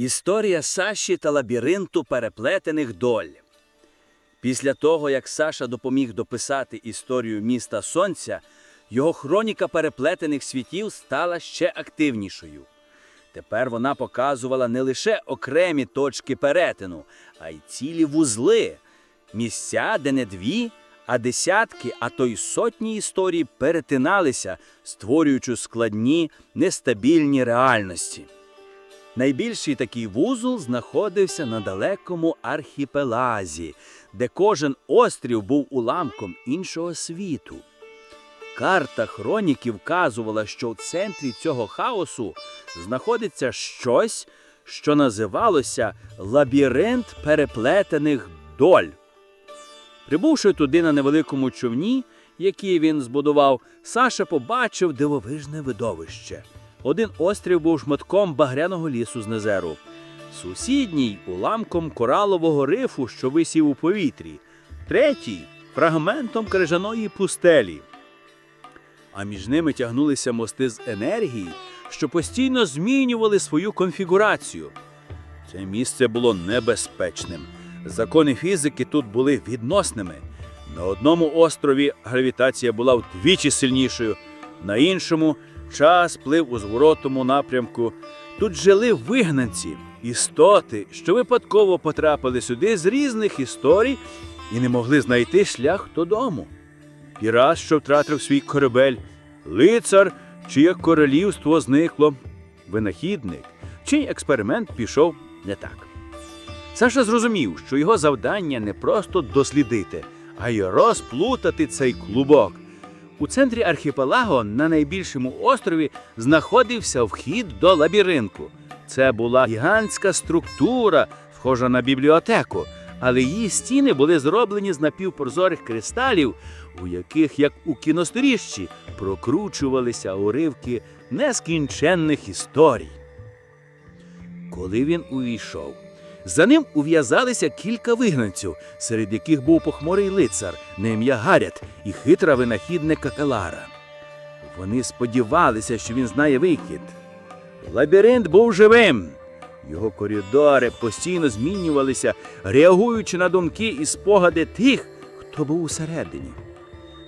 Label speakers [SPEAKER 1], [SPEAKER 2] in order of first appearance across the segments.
[SPEAKER 1] Історія Саші та лабіринту переплетених доль. Після того, як Саша допоміг дописати історію міста Сонця, його хроніка переплетених світів стала ще активнішою. Тепер вона показувала не лише окремі точки перетину, а й цілі вузли, місця, де не дві, а десятки, а то й сотні історій перетиналися, створюючи складні, нестабільні реальності. Найбільший такий вузол знаходився на далекому архіпелазі, де кожен острів був уламком іншого світу. Карта хроніки вказувала, що в центрі цього хаосу знаходиться щось, що називалося лабіринт переплетених доль. Прибувши туди на невеликому човні, який він збудував, Саша побачив дивовижне видовище. Один острів був шматком багряного лісу з незеру, сусідній уламком коралового рифу, що висів у повітрі, третій фрагментом крижаної пустелі. А між ними тягнулися мости з енергії, що постійно змінювали свою конфігурацію. Це місце було небезпечним. Закони фізики тут були відносними. На одному острові гравітація була вдвічі сильнішою, на іншому час плив у зворотному напрямку. Тут жили вигнанці, істоти, що випадково потрапили сюди з різних історій і не могли знайти шлях додому. Пірат, що втратив свій корабель, лицар, чиє королівство зникло, винахідник, чий експеримент пішов не так. Саша зрозумів, що його завдання не просто дослідити, а й розплутати цей клубок. У центрі архіпелагу на найбільшому острові знаходився вхід до лабіринту. Це була гігантська структура, схожа на бібліотеку, але її стіни були зроблені з напівпрозорих кристалів, у яких, як у кіносторіжчі, прокручувалися уривки нескінченних історій. Коли він увійшов, за ним ув'язалися кілька вигнанців, серед яких був похмурий лицар на ім'я Гарят і хитра винахідника Калара. Вони сподівалися, що він знає вихід. Лабіринт був живим. Його коридори постійно змінювалися, реагуючи на думки і спогади тих, хто був усередині.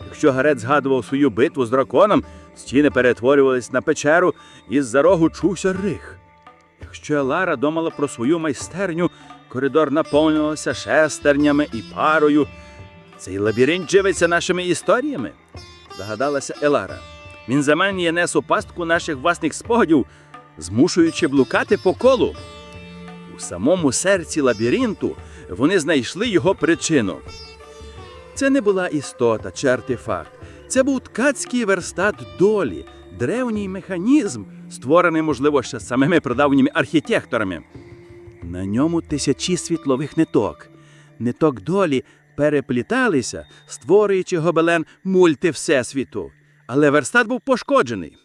[SPEAKER 1] Якщо Гарет згадував свою битву з драконом, стіни перетворювались на печеру, і з-за рогу чувся рих. Якщо Елара думала про свою майстерню, коридор наповнювався шестернями і парою. Цей лабіринт живиться нашими історіями, догадалася Елара. Він заманює нес у пастку наших власних спогадів, змушуючи блукати по колу. У самому серці лабіринту вони знайшли його причину. Це не була істота чи артефакт. Це був ткацький верстат долі, древній механізм, створений, можливо, ще самими прадавніми архітекторами. На ньому тисячі світлових ниток. Ниток долі перепліталися, створюючи гобелен мульти Всесвіту. Але верстат був пошкоджений.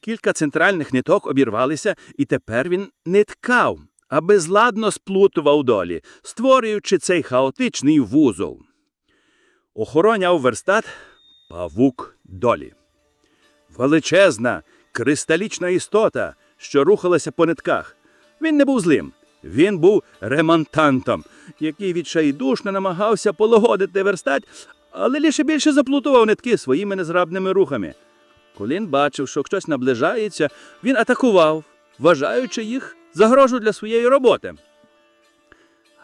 [SPEAKER 1] Кілька центральних ниток обірвалися, і тепер він не ткав, а безладно сплутував долі, створюючи цей хаотичний вузол. Охороняв верстат павук долі. Величезна, кристалічна істота, що рухалася по нитках. Він не був злим, він був ремонтантом, який відчайдушно намагався полагодити верстат, але лише більше заплутував нитки своїми незграбними рухами. Коли він бачив, що хтось наближається, він атакував, вважаючи їх загрожу для своєї роботи.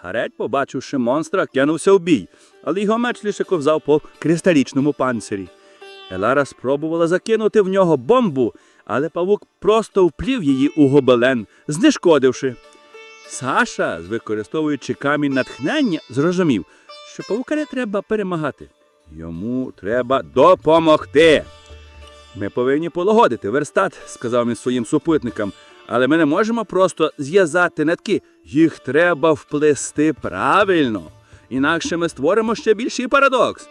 [SPEAKER 1] Гареть, побачивши монстра, кинувся в бій, але його меч лише ковзав по кристалічному панцирі. Елара спробувала закинути в нього бомбу, але павук просто вплів її у гобелен, знешкодивши. Саша, використовуючи камінь натхнення, зрозумів, що павука не треба перемагати. Йому треба допомогти. Ми повинні полагодити верстат, сказав він своїм супутникам, але ми не можемо просто зв'язати нитки. Їх треба вплести правильно. Інакше ми створимо ще більший парадокс.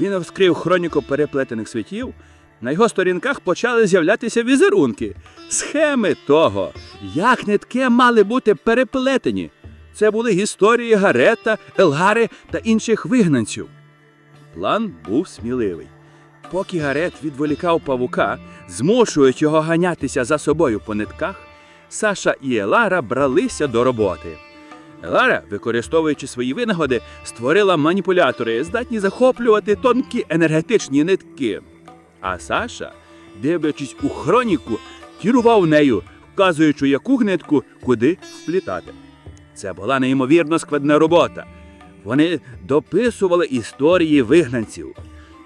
[SPEAKER 1] Він вскрив хроніку переплетених світів. На його сторінках почали з'являтися візерунки, схеми того, як нитки мали бути переплетені. Це були історії Гарета, Елгари та інших вигнанців. План був сміливий. Поки Гарет відволікав павука, змушуючи його ганятися за собою по нитках,
[SPEAKER 2] Саша і Елара бралися до роботи. Елара, використовуючи свої винагоди, створила маніпулятори, здатні захоплювати тонкі енергетичні нитки. А Саша, дивлячись у хроніку, керував нею, вказуючи, яку нитку куди вплітати. Це була неймовірно складна робота. Вони дописували історії вигнанців.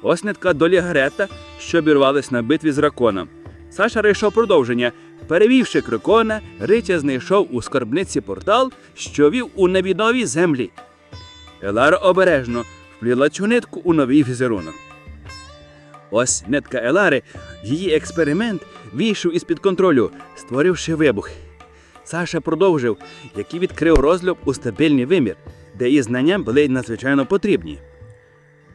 [SPEAKER 2] Ось нитка долі Гарета, що обірвалась на битві з раконом. Саша рейшов продовження. Перевівши крикона, Ритя знайшов у скарбниці портал, що вів у невідомі землі. Елара обережно впліла цю нитку у новий візерунок. Ось нитка Елари, її експеримент вийшов із-під контролю, створивши вибух. Саша продовжив, який відкрив розльоб у стабільний вимір, де її знання були надзвичайно потрібні.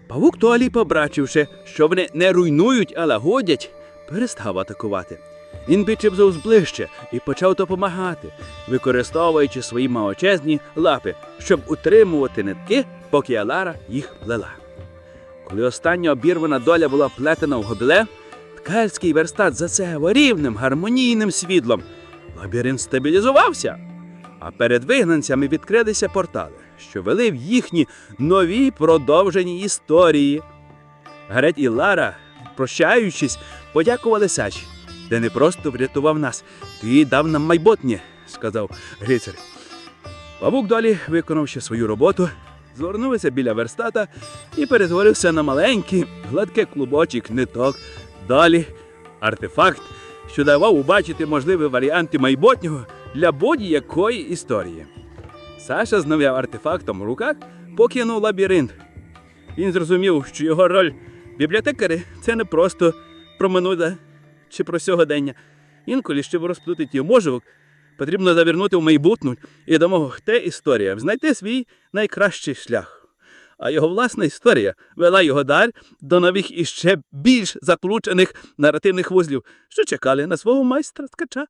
[SPEAKER 2] Павук Толі, побачивши, що вони не руйнують, а лагодять, перестав атакувати. Він підчепзав ближче і почав допомагати, використовуючи свої маочезні лапи, щоб утримувати нитки, поки Алара їх плела. Коли остання обірвана доля була плетена в гобле, ткальський верстат засяяв рівним гармонійним світлом. Лабіринт стабілізувався, а перед вигнанцями відкрилися портали, що вели в їхні нові продовжені історії. Гарет і Лара, прощаючись, подякували Сачі. Ти не просто врятував нас, ти дав нам майбутнє, сказав рицар. Павук далі, виконавши свою роботу, звернувся біля верстата і перетворився на маленький, гладкий клубочок ниток. Далі артефакт, що давав убачити можливі варіанти майбутнього для будь-якої історії. Саша з артефактом в руках покинув лабіринт. Він зрозумів, що його роль бібліотекаря це не просто про минуле чи про сьогодення. Інколи, щоб розплутати мозок, потрібно завернути в майбутню і допомогти історіям знайти свій найкращий шлях. А його власна історія вела його далі до нових і ще більш закручених наративних вузлів, що чекали на свого майстра ткача.